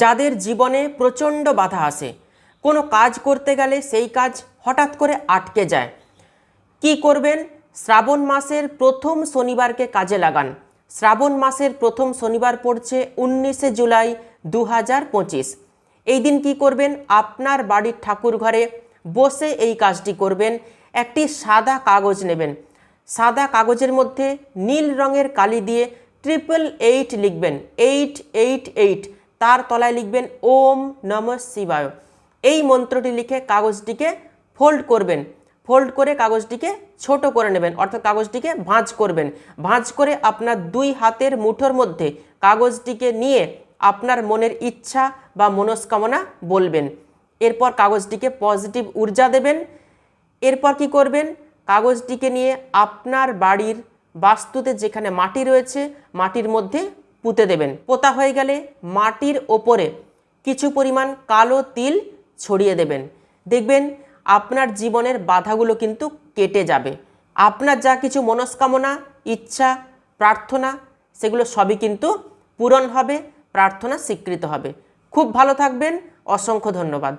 যাদের জীবনে প্রচণ্ড বাধা আসে। কোনো কাজ করতে গেলে সেই কাজ হঠাৎ করে আটকে যায়। কি করবেন? শ্রাবণ মাসের প্রথম শনিবারকে কাজে লাগান। শ্রাবণ মাসের প্রথম শনিবার পড়ছে উনিশে জুলাই দু হাজার পঁচিশ। এই দিন কি করবেন? আপনার বাড়ির ঠাকুর ঘরে বসে এই কাজটি করবেন। একটি সাদা কাগজ নেবেন। সাদা কাগজের মধ্যে নীল রঙের কালি দিয়ে ট্রিপল এইট লিখবেন। এইট এইট এইট তার তলায় লিখবেন, ওম নম শিবায়। এই মন্ত্রটি লিখে কাগজটিকে ফোল্ড করবেন। ফোল্ড করে কাগজটিকে ছোট করে নেবেন, অর্থাৎ কাগজটিকে ভাঁজ করবেন। ভাঁজ করে আপনার দুই হাতের মুঠোর মধ্যে কাগজটিকে নিয়ে আপনার মনের ইচ্ছা বা মনস্কামনা বলবেন। এরপর কাগজটিকে পজিটিভ ঊর্জা দেবেন। এরপর কি করবেন? কাগজটিকে নিয়ে আপনার বাড়ির বাস্তুতে যেখানে মাটি রয়েছে, মাটির মধ্যে পুঁতে দেবেন। পোতা হয়ে গেলে মাটির ওপরে কিছু পরিমাণ কালো তিল ছড়িয়ে দেবেন। দেখবেন আপনার জীবনের বাধাগুলো কিন্তু কেটে যাবে। আপনার যা কিছু মনস্কামনা, ইচ্ছা, প্রার্থনা, সেগুলো সবই কিন্তু পূরণ হবে, প্রার্থনা স্বীকৃত হবে। খুব ভালো থাকবেন। অসংখ্য ধন্যবাদ।